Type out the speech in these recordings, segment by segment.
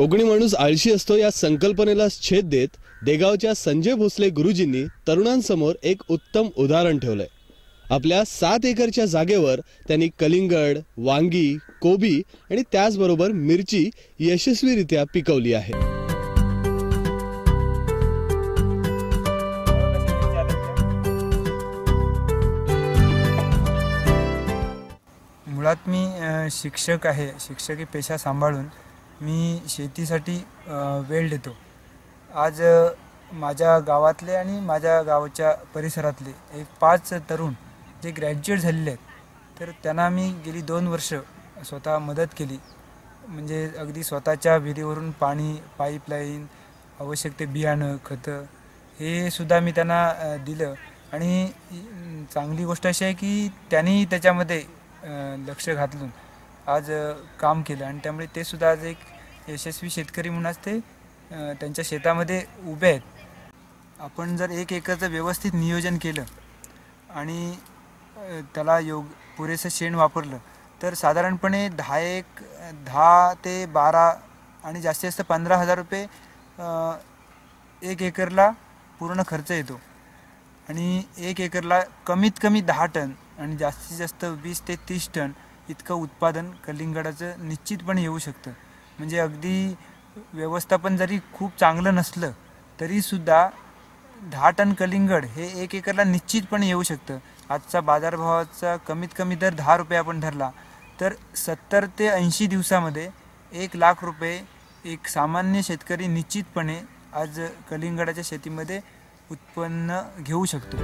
कोकणी माणूस आळशी असतो या संकल्पनेला छेद देत देगावच्या संजय भोसले गुरुजींनी तरुणांसमोर एक उत्तम उदाहरण ठेवलंय. आपल्या सात एकरच्या जागेवर त्यांनी कलिंगड वांगी कोबी आणि त्याचबरोबर मिरची यशस्वीरित्या पिकवली आहे. मुळात मी शिक्षक आहे शिक्षकी पेशा सांभाळून मी शेतीसाठी वेळ देतो. आज माझ्या गावातले आणि माझ्या गावाच्या परिसरातले एक पाच तरुण जे ग्रॅज्युएट झालेले आहेत तर त्यांना मी गेली दोन वर्ष स्वतः मदत केली. म्हणजे अगदी स्वतःच्या विहिरीवरून पाणी पाईपलाईन आवश्यक ते बियाणं खतं हे सुद्धा मी त्यांना दिलं. आणि चांगली गोष्ट अशी आहे की त्यांनी त्याच्यामध्ये लक्ष घातलून आज काम केलं आणि त्यामुळे ते सुद्धा आज एक यशस्वी शेतकरी म्हणून आज ते त्यांच्या शेतामध्ये उभे आहेत. आपण जर एक एकरचं व्यवस्थित नियोजन केलं आणि त्याला योग पुरेसं शेण वापरलं तर साधारणपणे दहा एक दहा ते बारा आणि जास्तीत जास्त पंधरा हजार रुपये एक एकरला पूर्ण खर्च येतो. आणि एक एकरला कमीत कमी दहा टन आणि जास्तीत जास्त वीस ते तीस टन इतकं उत्पादन कलिंगडाचं निश्चितपणे येऊ शकतं. म्हणजे अगदी व्यवस्थापन जरी खूप चांगलं नसलं तरीसुद्धा दहा टन कलिंगड हे एक एकरला निश्चितपणे येऊ शकतं. आजचा बाजारभावाचा कमीत कमी दर दहा रुपये आपण धरला तर सत्तर ते ऐंशी दिवसामध्ये एक लाख रुपये एक सामान्य शेतकरी निश्चितपणे आज कलिंगडाच्या शेतीमध्ये उत्पन्न घेऊ शकतो.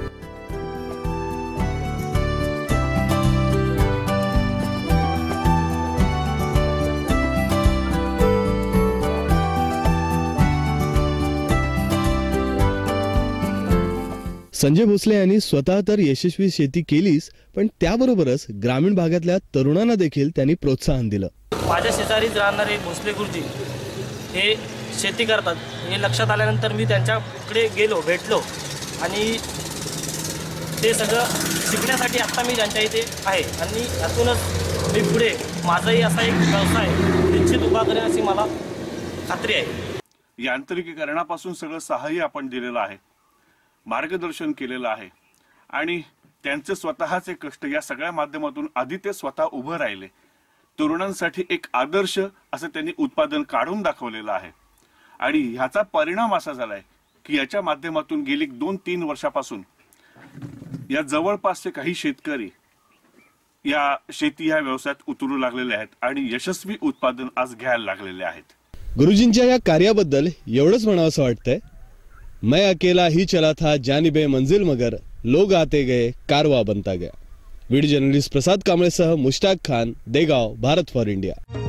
संजय भोसले यांनी स्वतः तर यशस्वी शेती केलीच पण त्याबरोबरच ग्रामीण भागातल्या तरुणांना देखील त्यांनी प्रोत्साहन दिलं. माझ्या शेजारीच राहणारे भोसले गुरुजी हे शेती करतात. हे लक्षात आल्यानंतर मी त्यांच्याकडे गेलो भेटलो आणि ते सगळं शिकण्यासाठी आत्ता मी त्यांच्या इथे आहे. आणि यातूनच मी पुढे माझाही असा एक व्यवसाय निश्चित उभा करेन अशी मला खात्री आहे. यांत्रिकीकरणापासून सगळं सहाय्य आपण दिलेलं आहे. मार्गदर्शन केलेलं आहे. आणि त्यांचे स्वतःचे कष्ट या सगळ्या माध्यमातून आधी ते स्वतः उभं राहिले. तरुणांसाठी एक आदर्श असं त्यांनी उत्पादन काढून दाखवलेलं आहे. आणि ह्याचा परिणाम असा झालाय की याच्या माध्यमातून गेली दोन तीन वर्षापासून या जवळपासचे काही शेतकरी या शेती ह्या व्यवसायात उतरू लागलेले आहेत आणि यशस्वी उत्पादन आज घ्यायला लागलेले आहेत. गुरुजींच्या या कार्याबद्दल एवढंच म्हणावं असं वाटतंय. मैं अकेला ही चला था जानिबे मंजिल मगर लोग आते गए कारवा बनता गया। वीडियो जर्नलिस्ट प्रसाद कांबळेसह मुश्ताक खान देगाव भारत फॉर इंडिया।